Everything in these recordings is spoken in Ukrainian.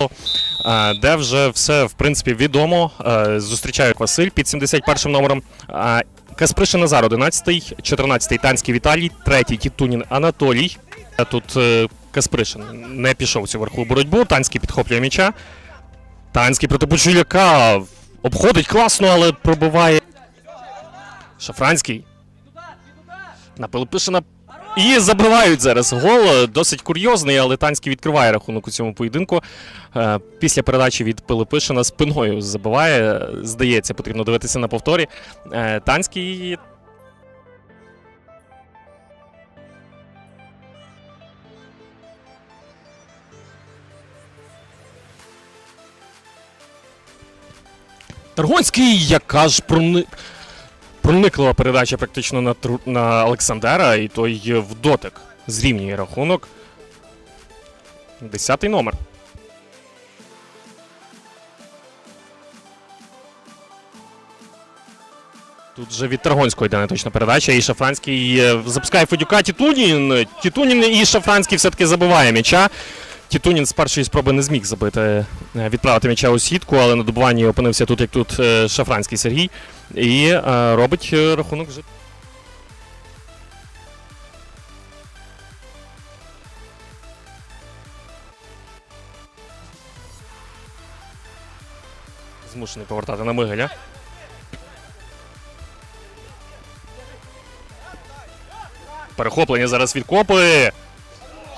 е, де вже все в принципі відомо. Е, Зустрічаю Василь під 71 номером. Е, Каспришин Назар 11, 14 Танський Віталій, 3-й Тітунін Анатолій. Тут Каспришин не пішов у цю верхову боротьбу. Танський підхоплює м'яча. Танський проти Бучуляка обходить класно, але пробиває. Шафранський. На Пилипишина. І забивають зараз гол. Досить курйозний, але Танський відкриває рахунок у цьому поєдинку. Е, Після передачі від Пилипишина спиною забиває. Здається, потрібно дивитися на повторі. Е, Танський. Таргонський, яка ж проник... прониклива передача практично на, на Олександра, і той в дотик зрівнює рахунок. Десятий номер. Тут же від Таргонського йде неточна передача, і Шафранський е, запускає Федюка Тітунін. Тітунін і Шафранський все-таки забиває м'яча. Тітунін з першої спроби не зміг забити, е, відправити м'яча у сітку, але на добуванні опинився тут, як тут е, Шафранський Сергій. І е, робить рахунок вже. Змушений повертати на Мигеля. Перехоплення зараз від Копи.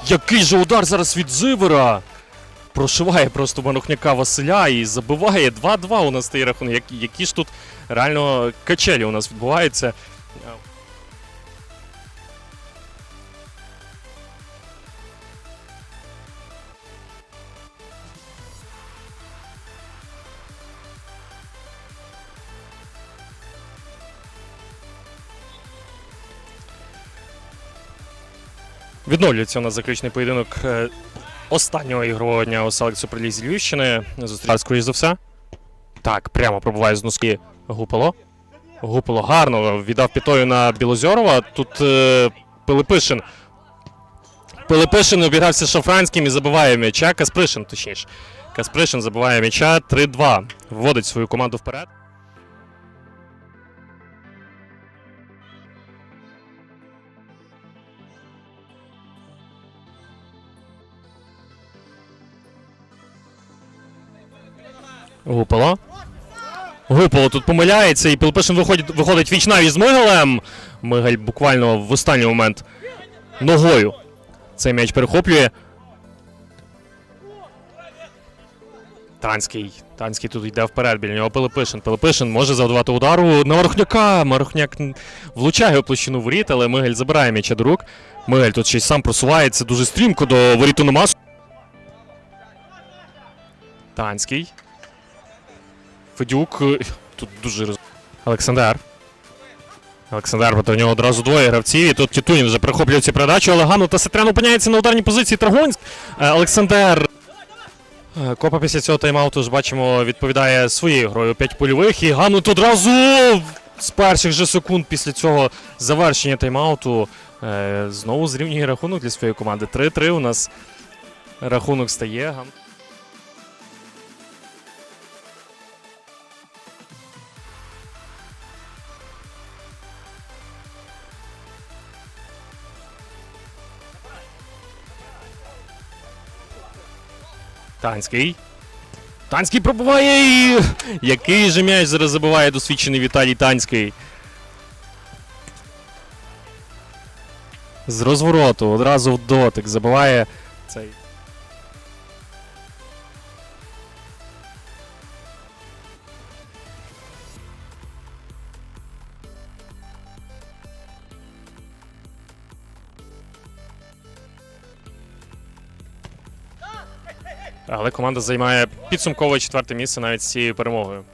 Який же удар зараз від Зивера! Прошиває просто Манухняка Василя і забиває 2-2 у нас стає рахунок. Які, ж тут реально качелі у нас відбуваються. Відновлюється у нас заключний поєдинок е, останнього ігрового дня у Селек Суперлізі Львівщини. Зустрічається, скоріш за все. Так, прямо пробуває з носки Гупало. Гупало гарно віддав пітою на Білозьорова. Тут е, Пилипишин. Пилипишин обігрався Шафранським і забиває м'яча. Каспришин, точніше. Каспришин забиває м'яча 3-2. Вводить свою команду вперед. Гупало. Гупало тут помиляється, і Пилипишин виходить, виходить віч навіть з Мигелем. Мигель буквально в останній момент ногою цей м'яч перехоплює. Танський. Танський тут йде вперед, біля нього Пилипишин. Пилипишин може завдавати удару на Марухняка. Марухняк влучає у площину воріт, але Мигель забирає м'яча до рук. Мигель тут ще й сам просувається дуже стрімко до воріту Номасу. Танський. Федюк. е, Тут дуже роз... Олександр. Олександр, проти нього одразу двоє гравців. І тут Тітунін вже перехоплює цю передачу. Але Гану та Сетрян опиняється на ударній позиції. Трагонськ. Е, Олександр. Е, Копа після цього тайм-ауту ж бачимо, відповідає своєю грою 5 польових. І Ганут одразу з перших же секунд після цього завершення тайм-ауту знову зрівнює рахунок для своєї команди. 3-3 у нас рахунок стає. Танський. Танський пробуває. і. Який же м'яч зараз забиває досвідчений Віталій Танський. З розвороту одразу в дотик забиває цей. Але команда займає підсумкове четверте місце навіть з цією перемогою.